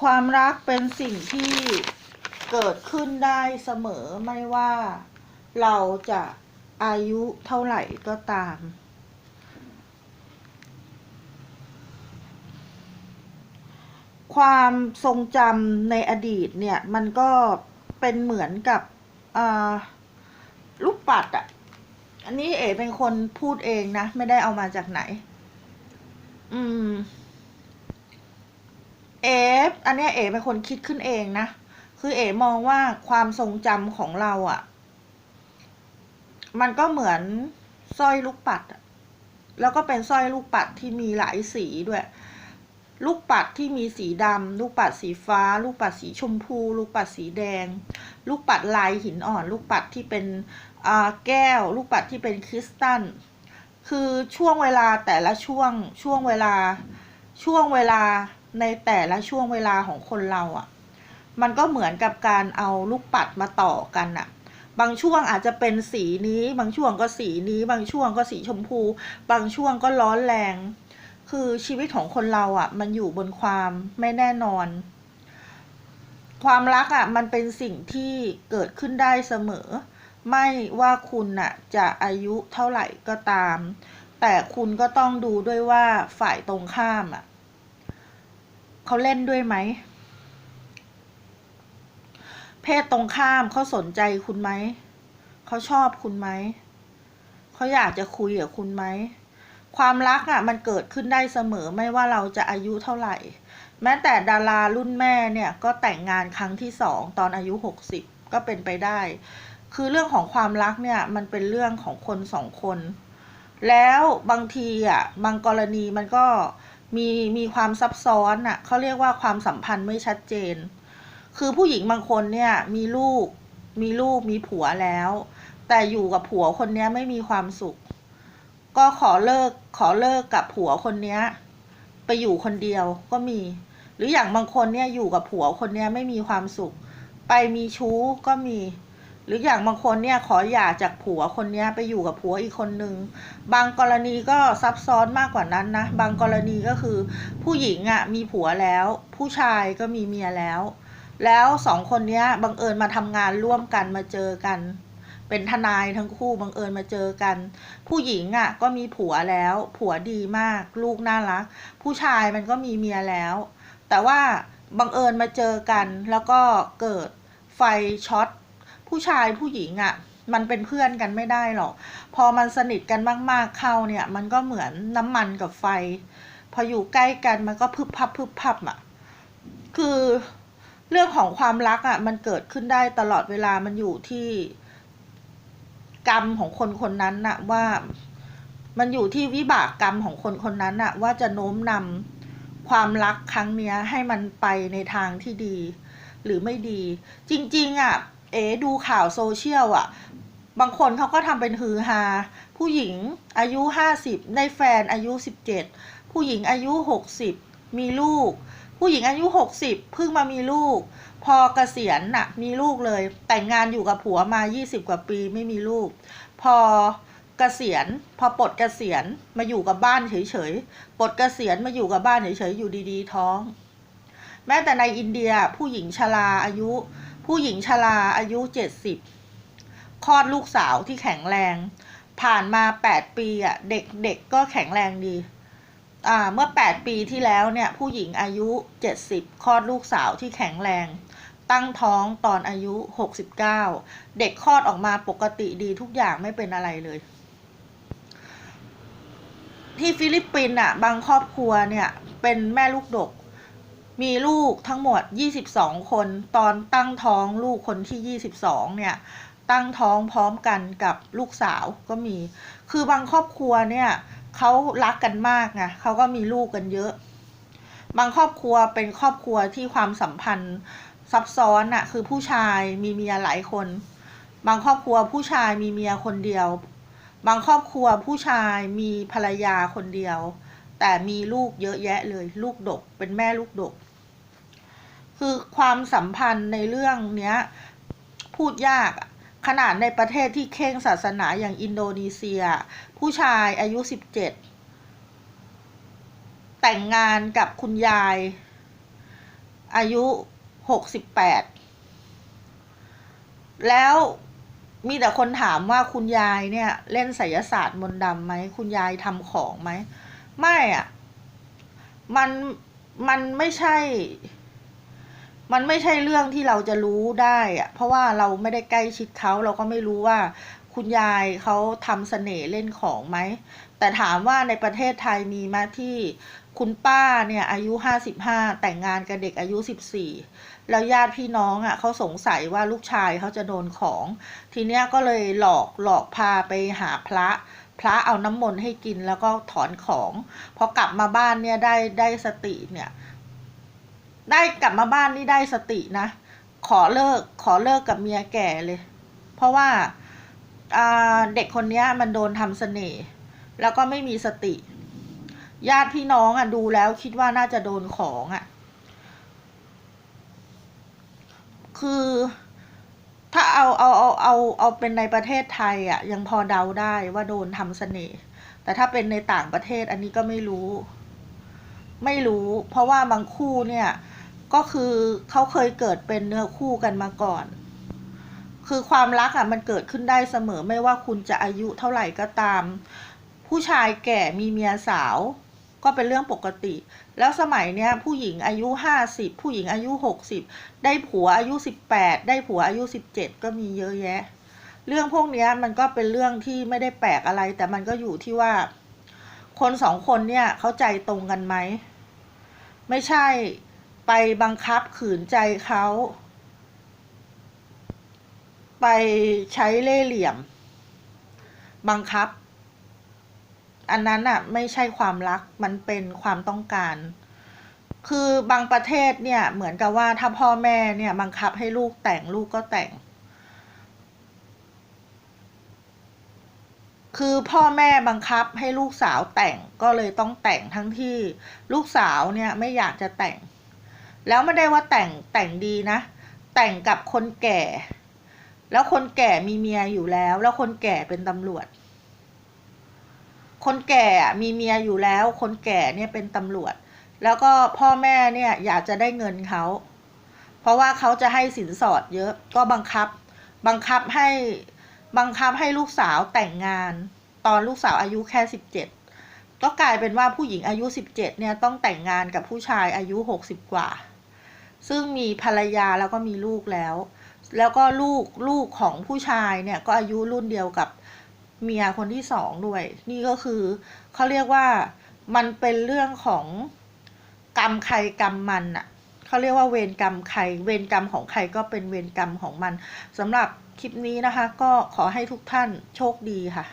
ความรักเป็นสิ่งที่เกิดขึ้นได้เสมอไม่ว่าเราจะอายุเท่าไหร่ก็ตาม ความทรงจำในอดีตเนี่ย มันก็เป็นเหมือนกับลูกปัดอะ อันนี้เอ๋เป็นคนพูดเองนะ ไม่ได้เอามาจากไหน อืม เอฟอันเนี้ยเอ๋เป็นคนคิดขึ้นเองนะ คือเอ๋มองว่าความทรงจำของเราอะ่ะ มันก็เหมือนสร้อยลูกปัด แล้วก็เป็นสร้อยลูกปัดที่มีหลายสีด้วย ลูกปัดที่มีสีดำลูกปัดสีฟ้า ลูกปัดสีชมพู ลูกปัดสีแดง ลูกปัดลายหินอ่อน ลูกปัดที่เป็นแก้ว ลูกปัดที่เป็นคริสตัลคือช่วงเวลาแต่ละช่วงช่วงเวลาช่วงเวลา ในแต่ละช่วงเวลาของคนเราอะ่ะ มันก็เหมือนกับการเอาลูกปัดมาต่อกันอะ่ะ บางช่วงอาจจะเป็นสีนี้ บางช่วงก็สีนี้ บางช่วงก็สีชมพู บางช่วงก็ร้อนแรง คือชีวิตของคนเราอะ่ะ มันอยู่บนความไม่แน่นอน ความรักอะ่ะ มันเป็นสิ่งที่เกิดขึ้นได้เสมอ ไม่ว่าคุณน่ะ จะอายุเท่าไหร่ก็ตาม แต่คุณก็ต้องดูด้วยว่าฝ่ายตรงข้ามอะ เขาเล่นด้วยไหม เพศตรงข้ามเขาสนใจคุณไหม เขาชอบคุณไหม เขาอยากจะคุยกับคุณไหม ความรักอะ มันเกิดขึ้นได้เสมอไม่ว่าเราจะอายุเท่าไหร่ แม้แต่ดารารุ่นแม่เนี่ย ก็แต่งงานครั้งที่สองตอนอายุหกสิบก็เป็นไปได้ คือเรื่องของความรักเนี่ย มันเป็นเรื่องของคนสองคน แล้วบางทีอะ บางกรณีมันก็ มีมีความซับซ้อนอะเขาเรียกว่าความสัมพันธ์ไม่ชัดเจน คือผู้หญิงบางคนเนี่ยมีลูก มีลูกมีผัวแล้ว แต่อยู่กับผัวคนเนี้ยไม่มีความสุข ก็ขอเลิกขอเลิกกับผัวคนเนี้ยไปอยู่คนเดียวก็มี หรืออย่างบางคนเนี่ยอยู่กับผัวคนเนี้ยไม่มีความสุข ไปมีชู้ก็มี หรืออย่างบางคนเนี่ยขอหย่าจากผัวคนนี้ไปอยู่กับผัวอีกคนนึง บางกรณีก็ซับซ้อนมากกว่านั้นนะ บางกรณีก็คือผู้หญิงอะ่ะมีผัวแล้ว ผู้ชายก็มีเมียแล้ว แล้วสองคนนี้บังเอิญมาทำงานร่วมกันมาเจอกัน เป็นทนายทั้งคู่บังเอิญมาเจอกัน ผู้หญิงอะ่ะก็มีผัวแล้ว ผัวดีมาก ลูกน่ารัก ผู้ชายมันก็มีเมียแล้ว แต่ว่าบังเอิญมาเจอกันแล้วก็เกิดไฟช็อต ผู้ชายผู้หญิงอะ่ะ มันเป็นเพื่อนกันไม่ได้หรอก พอมันสนิทกันมากๆเข้าเนี่ย มันก็เหมือนน้ำมันกับไฟ พออยู่ใกล้กันมันก็พึบพับพึบพับอะ คือเรื่องของความรักอะ มันเกิดขึ้นได้ตลอดเวลามันอยู่ที่กรรมของคนคนนั้นน่ะว่ามันอยู่ที่วิบากกรรมของคนคนนั้นน่ะ ว่าจะโน้มนำความรักครั้งเนี้ยให้มันไปในทางที่ดี หรือไม่ดี จริง ๆอะ เอ๋ดูข่าวโซเชียลอะบางคนเขาก็ทำเป็นฮือฮา ผู้หญิงอายุห้าสิบได้แฟนอายุสิบเจ็ดผู้หญิงอายุหกสิบมีลูก ผู้หญิงอายุหกสิบเพิ่งมามีลูก พอเกษียณน่ะมีลูกเลย แต่งงานอยู่กับผัวมายี่สิบกว่าปีไม่มีลูก พอเกษียณพอปลดเกษียณมาอยู่กับบ้านเฉยๆปลดเกษียณมาอยู่กับบ้านเฉยๆอยู่ดีๆท้อง แม้แต่ในอินเดียผู้หญิงชราอายุ ผู้หญิงชราอายุเจ็ดสิบคลอดลูกสาวที่แข็งแรง ผ่านมาแปดปีอะเด็กเด็กก็แข็งแรงดี อ่าเมื่อแปดปีที่แล้วเนี่ย ผู้หญิงอายุเจ็ดสิบคลอดลูกสาวที่แข็งแรง ตั้งท้องตอนอายุหกสิบเก้าเด็กคลอดออกมาปกติดีทุกอย่างไม่เป็นอะไรเลย ที่ฟิลิปปินส์อะบางครอบครัวเนี่ยเป็นแม่ลูกดก มีลูกทั้งหมด 22 คน ตอนตั้งท้องลูกคนที่ 22 เนี่ย ตั้งท้องพร้อมกันกับลูกสาวก็มี คือบางครอบครัวเนี่ยเขารักกันมากไงเขาก็มีลูกกันเยอะ บางครอบครัวเป็นครอบครัวที่ความสัมพันธ์ซับซ้อนอะคือผู้ชายมีเมียหลายคน บางครอบครัวผู้ชายมีเมียคนเดียว บางครอบครัวผู้ชายมีภรรยาคนเดียว แต่มีลูกเยอะแยะเลย ลูกดก เป็นแม่ลูกดก คือความสัมพันธ์ในเรื่องเนี้ย พูดยากขนาดในประเทศที่เข่งศาสนาอย่างอินโดนีเซีย ผู้ชายอายุสิบเจ็ดแต่งงานกับคุณยาย อายุหกสิบแปดแล้วมีแต่คนถามว่าคุณยายเนี่ย เล่นไสยศาสตร์มนต์ดำไหม คุณยายทำของไหม ไม่อะ่ะ มันมันไม่ใช่ มันไม่ใช่เรื่องที่เราจะรู้ได้อะเพราะว่าเราไม่ได้ใกล้ชิดเขาเราก็ไม่รู้ว่า คุณยายเขาทำเสน่ห์เล่นของไหม แต่ถามว่าในประเทศไทยมีไหมาที่คุณป้าเนี่ยอายุห้าสิบห้าแต่งงานกับเด็กอายุสิบสี่แล้วญาติพี่น้องอะเขาสงสัยว่าลูกชายเขาจะโดนของ ทีเนี้ยก็เลยหลอกหลอกพาไปหาพระ พระเอาน้ำมนต์ให้กินแล้วก็ถอนของ พอกลับมาบ้านเนี่ยได้ได้สติเนี่ย ได้กลับมาบ้านนี่ได้สตินะ ขอเลิกขอเลิกกับเมียแก่เลย เพราะว่าเด็กคนนี้มันโดนทำเสน่ห์แล้วก็ไม่มีสติ ญาติพี่น้องอะดูแล้วคิดว่าน่าจะโดนของอะ คือถ้าเอาเอาเอาเอาเอาเป็นในประเทศไทยอะ ยังพอเดาได้ว่าโดนทำเสน่ห์แต่ถ้าเป็นในต่างประเทศอันนี้ก็ไม่รู้ ไม่รู้ เพราะว่าบางคู่เนี่ย ก็คือเขาเคยเกิดเป็นเนื้อคู่กันมาก่อน คือความรักอะมันเกิดขึ้นได้เสมอไม่ว่าคุณจะอายุเท่าไหร่ก็ตาม ผู้ชายแก่มีเมียสาว ก็เป็นเรื่องปกติ แล้วสมัยเนี้ยผู้หญิงอายุห้าสิบผู้หญิงอายุหกสิบได้ผัวอายุสิบแปดได้ผัวอายุสิบเจ็ดก็มีเยอะแยะ เรื่องพวกนี้มันก็เป็นเรื่องที่ไม่ได้แปลกอะไร แต่มันก็อยู่ที่ว่า คนสองคนเนี่ยเข้าใจตรงกันไหมไม่ใช่ ไปบังคับขืนใจเขา ไปใช้เล่เหลี่ยม บังคับ อันนั้นอะไม่ใช่ความรักมันเป็นความต้องการ คือบางประเทศเนี่ยเหมือนกับว่าถ้าพ่อแม่เนี่ยบังคับให้ลูกแต่งลูกก็แต่ง คือพ่อแม่บังคับให้ลูกสาวแต่งก็เลยต้องแต่งทั้งที่ลูกสาวเนี่ยไม่อยากจะแต่ง แล้วไม่ได้ว่าแต่งแต่งดีนะ แต่งกับคนแก่ แล้วคนแก่มีเมียอยู่แล้ว แล้วคนแก่เป็นตำรวจ คนแก่มีเมียอยู่แล้ว คนแก่เนี่ยเป็นตำรวจ แล้วก็พ่อแม่เนี่ยอยากจะได้เงินเขา เพราะว่าเขาจะให้สินสอดเยอะ ก็บังคับ บังคับให้บังคับให้ลูกสาวแต่งงาน ตอนลูกสาวอายุแค่สิบเจ็ดก็กลายเป็นว่าผู้หญิงอายุสิบเจ็ดเนี่ย ต้องแต่งงานกับผู้ชายอายุหกสิบกว่า ซึ่งมีภรรยาแล้วก็มีลูกแล้ว แล้วก็ลูกลูกของผู้ชายเนี่ยก็อายุรุ่นเดียวกับเมียคนที่สองด้วย นี่ก็คือเขาเรียกว่ามันเป็นเรื่องของกรรมใครกรรมมันอะเขาเรียกว่าเวรกรรมใคร เวรกรรมของใครก็เป็นเวรกรรมของมันสำหรับคลิปนี้นะคะ ก็ขอให้ทุกท่านโชคดีค่ะ